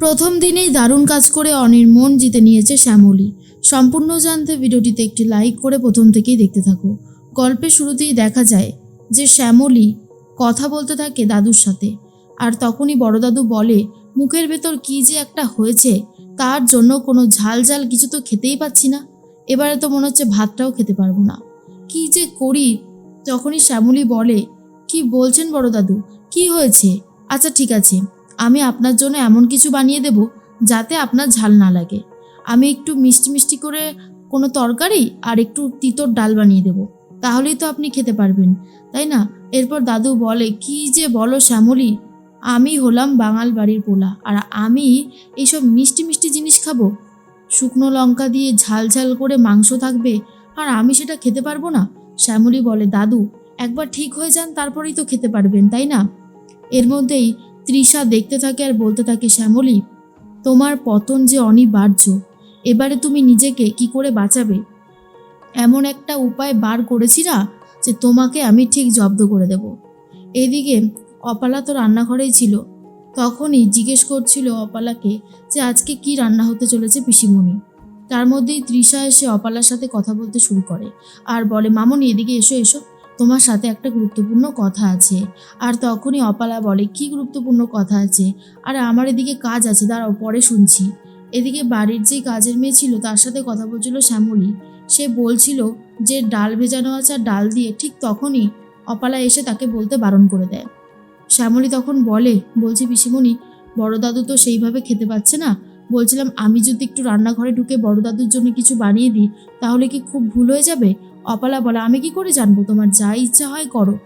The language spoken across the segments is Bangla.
প্রথম দিনেই দারুণ কাজ করে অনির মন জিতে নিয়েছে শ্যামলী। সম্পূর্ণ জানতে ভিডিওটিতে একটি লাইক করে প্রথম থেকেই দেখতে থাকো। গল্পের শুরুতেই দেখা যায় যে শ্যামলী কথা বলতে থাকে দাদুর সাথে। আর তখনই বড় দাদু বলে, মুখের ভেতর কি যে একটা হয়েছে, তার জন্য কোনো ঝাল ঝাল কিছু তো খেতেই পাচ্ছি না। এবারে তো মনে হচ্ছে ভাতটাও খেতে পারব না। কি যে করি? তখনই শ্যামলী বলে, কি বলছেন বড় দাদু? কি হয়েছে? আচ্ছা ঠিক আছে। আমি আপনার জন্য এমন কিছু বানিয়ে দেব যাতে আপনার ঝাল না লাগে। আমি একটু মিষ্টি মিষ্টি করে কোনো তরকারি আর একটু তিতর ডাল বানিয়ে দেব। তাহলেই তো আপনি খেতে পারবেন, তাই না? এরপর দাদু বলে, কি যে বলো শ্যামলী, আমি হলাম বাঙাল বাড়ির পোলা আর আমি এইসব মিষ্টি মিষ্টি জিনিস খাব। শুকনো লঙ্কা দিয়ে ঝাল ঝাল করে মাংস থাকবে আর আমি সেটা খেতে পারব না? শ্যামলী বলে, দাদু, একবার ঠিক হয়ে যান, তারপরেই তো খেতে পারবেন, তাই না? এর মধ্যেই তৃষা দেখতে থাকে আর বলতে থাকে, শ্যামলী, তোমার পতন যে অনিবার্য, এবারে তুমি নিজেকে কি করে বাঁচাবে? এমন একটা উপায় বার করেছি না যে তোমাকে আমি ঠিক জব্দ করে দেব। এদিকে অপালা তো রান্নাঘরেই ছিল। তখনই জিজ্ঞেস করছিল অপালাকে যে আজকে কি রান্না হতে চলেছে পিসিমণি? তার মধ্যেই তৃষা এসে অপালার সাথে কথা বলতে শুরু করে। আর বলে, মামনি, এদিকে এসো এসো। তোমার সাথে একটা গুরুত্বপূর্ণ কথা আছে। আর তখনই অপালা বলে, কি গুরুত্বপূর্ণ কথা আছে? আর, আমার এদিকে কাজ আছে, দাঁড়াও, পরে শুনছি। এদিকে বাড়ির যেই কাজের মেয়ে ছিল, তার সাথে কথা বলছিল শ্যামলী। সে বলছিল যে, ডাল ভেজানো আছে আর ডাল দিয়ে ঠিক তখনই অপালা এসে তাকে বলতে বারণ করে দেয়। শ্যামলী তখন বলে, বলছে পিসিমণি, বড় দাদু তো সেইভাবে খেতে পাচ্ছে না। বলছিলাম, আমি যদি একটু রান্নাঘরে ঢুকে বড় দাদুর জন্য কিছু বানিয়ে দিই, তাহলে কি খুব ভুল হয়ে যাবে? অপালা বলে, আমি কি করে জানব? তোমার যা ইচ্ছা হয় করো।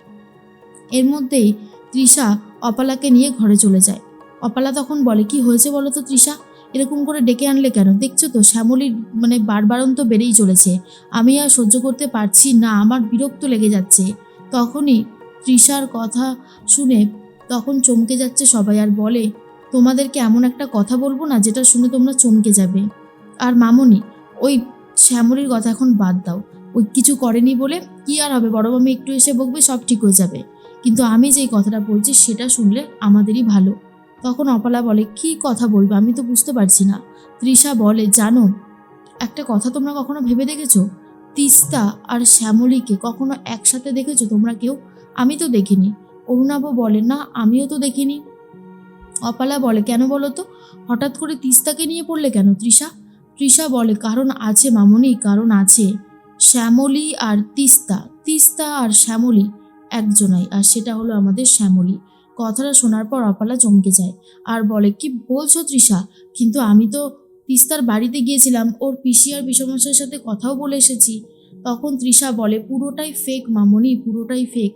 এর মধ্যেই তৃষা অপালাকে নিয়ে ঘরে চলে যায়। অপালা তখন বলে, কি হয়েছে বলো তো তৃষা? এরকম করে ডেকে আনলে কেন? দেখছ তো, শ্যামলীর মানে বারবারন্ত বেড়েই চলেছে। আমি আর সহ্য করতে পারছি না, আমার বিরক্ত লেগে যাচ্ছে। তখনই তৃষার কথা শুনে তখন চমকে যাচ্ছে সবাই আর বলে, তোমাদেরকে এমন একটা কথা বলব না যেটা শুনে তোমরা চমকে যাবে। আর মামনি, ওই শ্যামলির কথা এখন বাদ দাও। ওই কিছু করেনি বলে কি আর হবে? বড় মামি একটু এসে বকবে, সব ঠিক হয়ে যাবে। কিন্তু আমি যেই কথাটা বলছি সেটা শুনলে আমাদেরই ভালো। তখন অপালা বলে, কি কথা বলবে? আমি তো বুঝতে পারছি না। তৃষা বলে, জানো, একটা কথা তোমরা কখনো ভেবে দেখেছ? তিস্তা আর শ্যামলীকে কখনো একসাথে দেখেছ তোমরা কেউ? আমি তো দেখিনি। অরুণাভ বলে, না, আমিও তো দেখিনি। অপালা বলে, কেন বলো তো? হঠাৎ করে তিস্তাকে নিয়ে পড়লে কেন তৃষা? তৃষা বলে, কারণ আছে মামনি, কারণ আছে। শ্যামলী আর তিস্তা তিস্তা আর শ্যামলী একজনাই, আর সেটা হলো আমাদের শ্যামলী। কথাটা শোনার পর অপালা চমকে যায়। আর বলে, কি বলছো তৃষা? কিন্তু আমি তো তিস্তার বাড়িতে গিয়েছিলাম, ওর পিসি আর পিসমশাইয়ের সাথে কথাও বলে এসেছি। তখন তৃষা বলে, পুরোটাই ফেক মামনি, পুরোটাই ফেক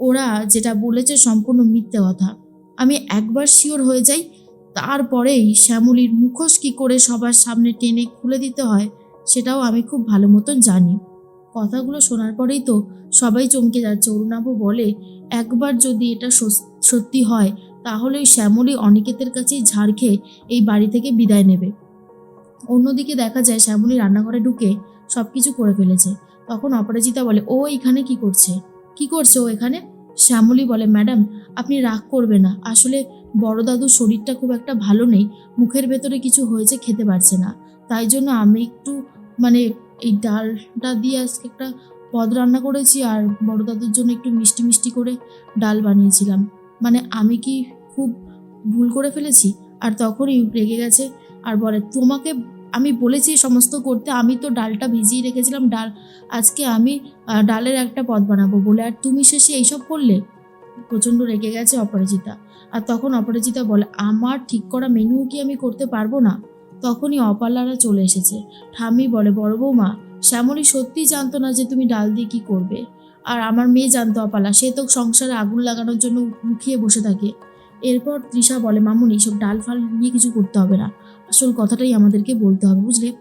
ওরা যেটা বলেছে সম্পূর্ণ মিথ্যে কথা। আমি একবার শিওর হয়ে যাই, তারপরেই শ্যামলীর মুখোশ কী করে সবার সামনে টেনে খুলে দিতে হয় সেটাও আমি খুব ভালো মতন জানি। কথাগুলো শোনার পরেই তো সবাই চমকে যাচ্ছে। অরুণাভ বলে, একবার যদি এটা সত্যি হয়, তাহলে ওই শ্যামলী অনিকেতের কাছেই ঝাড় খেয়ে এই বাড়ি থেকে বিদায় নেবে। অন্যদিকে দেখা যায়, শ্যামলী রান্নাঘরে ঢুকে সব কিছু করে ফেলেছে। তখন অপরাজিতা বলে, ও এখানে কি করছে? কি করছে ও এখানে? শ্যামলী বলে, ম্যাডাম, আপনি রাগ করবে না। আসলে বড় দাদুর শরীরটা খুব একটা ভালো নেই। মুখের ভেতরে কিছু হয়েছে, খেতে পারছে না। তাই জন্য আমি একটু মানে এই ডালটা দিয়ে আজকে একটা পদ রান্না করেছি আর বড় দাদুর জন্য একটু মিষ্টি মিষ্টি করে ডাল বানিয়েছিলাম। মানে আমি কি খুব ভুল করে ফেলেছি? আর তখনই রেগে গেছে আর বলে, তোমাকে আমি বলেছি সমস্ত করতে, আমি তো ডালটা ভিজিয়ে রেখেছিলাম, ডাল আজকে আমি ডালের একটা পদ বানাবো বলে। আর তুমি শেষে এইসব করলে, প্রচণ্ড রেগে গেছে অপরাজিতা। আর তখন অপরাজিতা বলে, আমার ঠিক করা মেনু কি আমি করতে পারব না? তখনই অপালারা চলে এসেছে। ঠামি বলে, বড় বৌমা, শ্যামলী সত্যিই জানতো না যে তুমি ডাল দিয়ে কি করবে। আর আমার মেয়ে জানতো অপালা, সে তো সংসারে আগুন লাগানোর জন্য মুখিয়ে বসে থাকে। এরপর তৃষা বলে, মামুনি সব ডাল ফাল নিয়ে কিছু করতে হবে না। আসল কথাটাই আমাদেরকে বলতে হবে, বুঝলে?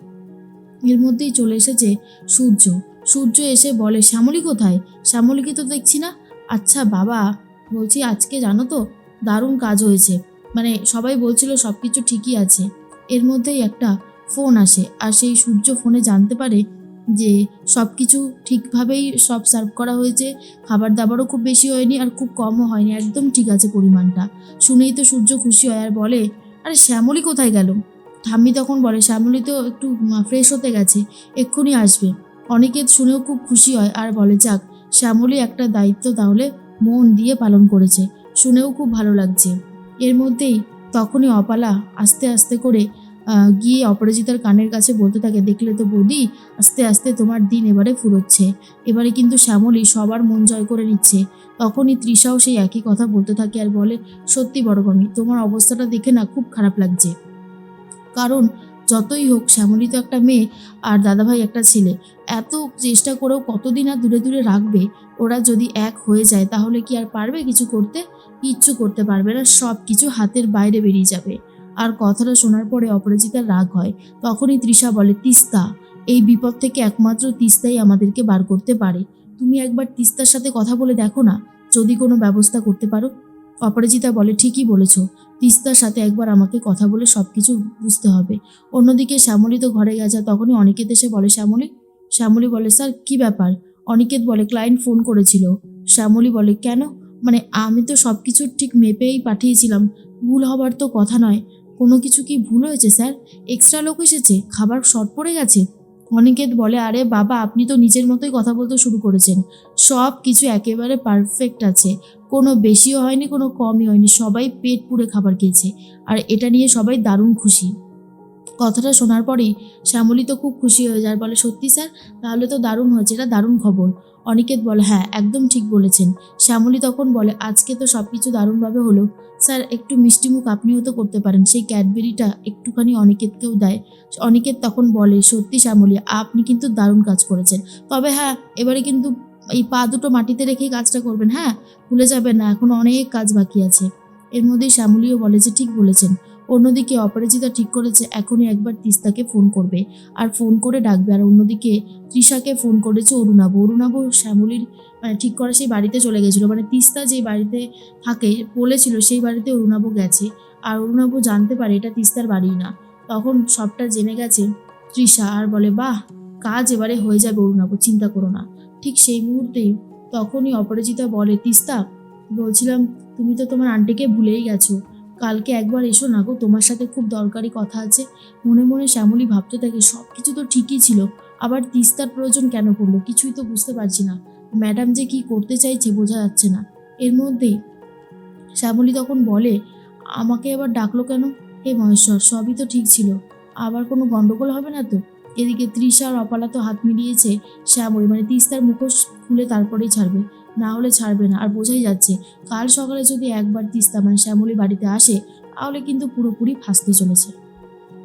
এর মধ্যেই চলে এসেছে সূর্য। সূর্য এসে বলে, শ্যামলী কোথায়? শ্যামলীকে তো দেখছি না। আচ্ছা বাবা, বলছি আজকে জানো তো, দারুণ কাজ হয়েছে। মানে সবাই বলছিল সব কিছু ঠিকই আছে। এর মধ্যেই একটা ফোন আসে, আর সেই সূর্য ফোনে জানতে পারে যে সব কিছু ঠিকভাবেই সব সার্ভ করা হয়েছে। খাবার দাবারও খুব বেশি হয়নি আর খুব কমও হয়নি। একদম ঠিক আছে পরিমাণটা। শুনেই তো সূর্য খুশি হয় আর বলে, আরে শ্যামলী কোথায় গেল? ঠাম্মি তখন বলে, শ্যামলী তো একটু ফ্রেশ হতে গেছে, এক্ষুনি আসবে। অনিকেত শুনেও খুব খুশি হয় আর বলে, যাক, শ্যামলী একটা দায়িত্ব তাহলে মন দিয়ে পালন করেছে। শুনেও খুব ভালো লাগছে। এর মধ্যেই তখনই অপালা আস্তে আস্তে করে গিয়ে অপরাজিতার কানের কাছে বলতে থাকে, দেখলে তো বৌদি, আস্তে আস্তে তোমার দিন এবারে ফুরোচ্ছে। এবারে কিন্তু শ্যামলী সবার মন জয় করে নিচ্ছে। তখনই তৃষাও সেই একই কথা বলতে থাকে আর বলে, সত্যি বড় তোমার অবস্থাটা দেখে না খুব খারাপ লাগছে। কারণ যতই হোক, শ্যামলী তো একটা মেয়ে আর দাদাভাই একটা ছেলে। এত চেষ্টা করেও কতদিন আর দূরে দূরে রাখবে? ওরা যদি এক হয়ে যায়, তাহলে কি আর পারবে কিছু করতে? কিচ্ছু করতে পারবে না সব কিছু হাতের বাইরে বেরিয়ে যাবে। আর কথাটা শোনার পরে অপরাজিতার রাগ হয়। তখনই তৃষা বলে, তিস্তা, এই বিপদ থেকে একমাত্র তিস্তাই আমাদেরকে বার করতে পারে। তুমি একবার তিস্তার সাথে কথা বলে দেখো না, যদি কোনো ব্যবস্থা করতে পারো? অপরাজিতা বলে, ঠিকই বলেছ। তিস্তার সাথে একবার আমাকে কথা বলে সব কিছু বুঝতে হবে। অন্যদিকে শ্যামলী তো ঘরে গেছে, তখনই অনিকেত এসে বলে, শ্যামলী শ্যামলী বলে, স্যার, কি ব্যাপার? অনিকেত বলে, ক্লায়েন্ট ফোন করেছিল। শ্যামলী বলে, কেন? মানে আমি তো সব কিছু ঠিক মেপেই পাঠিয়েছিলাম। ভুল হবার তো কথা নয়। কোনো কিছু কি ভুল হয়েছে, স্যার? এক্সট্রা লোক এসেছে, খাবার শর্ট পড়ে গেছে। অনিকেত বলে, আরে বাবা, আপনি তো নিজের মতোই কথা বলতে শুরু করেছেন। সব কিছু একেবারে পারফেক্ট আছে। কোনো বেশিও হয়নি, কোনো কমই হয়নি। সবাই পেট পুড়ে খাবার খেয়েছে। আর এটা নিয়ে সবাই দারুণ খুশি। কথাটা শোনার পরেই শ্যামলী তো খুব খুশি হয়ে যায়। বলে, সত্যি, স্যার? তাহলে তো দারুণ হয়েছে। এটা দারুণ খবর। অনিকেত বলে হ্যাঁ একদম ঠিক বলেছেন। শ্যামলী তখন বলে, আজকে তো সব কিছু দারুণভাবে হলো। স্যার, একটু মিষ্টিমুখ আপনিও তো করতে পারেন। সেই ক্যাডবেরিটা একটুখানি অনিকেতকেও দেয়। অনিকেত তখন বলে, সত্যি শ্যামলী, আপনি কিন্তু দারুণ কাজ করেছেন। তবে হ্যাঁ এবারে কিন্তু এই পা দুটো মাটিতে রেখেই কাজটা করবেন। হ্যাঁ ভুলে যাবেন না, এখন অনেক কাজ বাকি আছে। এর মধ্যেই শ্যামলীও বলে যে, ঠিক বলেছেন। অন্যদিকে অপরাজিতা ঠিক করেছে, এখনই একবার তিস্তাকে ফোন করবে। আর ফোন করে ডাকবে। আর অন্যদিকে তৃষাকে ফোন করেছে অরুণাব। অরুণাব শ্যামলীর মানে ঠিক করা সেই বাড়িতে চলে গেছিল। মানে তিস্তা যে বাড়িতে থাকে, বলেছিল সেই বাড়িতে অরুণাব গেছে। আর অরুণাব জানতে পারে এটা তিস্তার বাড়ি না। তখন সবটা জেনে গেছে তৃষা। আর বলে, বাহ, কাজ এবারে হয়ে যাবে অরুণাব, চিন্তা করো না। ঠিক সেই মুহূর্তেই তখনই অপরাজিতা বলে তিস্তা বলছিলাম তুমি তো তোমার আন্টিকে ভুলেই গেছো। কালকে একবার এসো না গো, তোমার সাথে খুব দরকারি কথা আছে। মনে মনে শ্যামলী ভাবতে থাকে সব কিছু তো ঠিকই ছিল, আবার তিস্তার প্রয়োজন কেন পড়ল? কিছুই তো বুঝতে পারছি না। ম্যাডাম যে কি করতে চাইছে বোঝা যাচ্ছে না। এর মধ্যেই শ্যামলী তখন বলে, আমাকে এবার ডাকলো কেন? হে মহেশ্বর, সবই তো ঠিক ছিল। আবার কোনো গন্ডগোল হবে না তো? এদিকে তৃষা আর অপালা তো হাত মিলিয়েছে শ্যামলী মানে তিস্তার মুখোশ খুলে তারপরেই ছাড়বে। না হলে ছাড়বে না। আর বোঝাই যাচ্ছে, কাল সকালে যদি একবার তিস্তা মানে শ্যামলী বাড়িতে আসে, তাহলে কিন্তু পুরোপুরি ফাঁসতে চলেছে।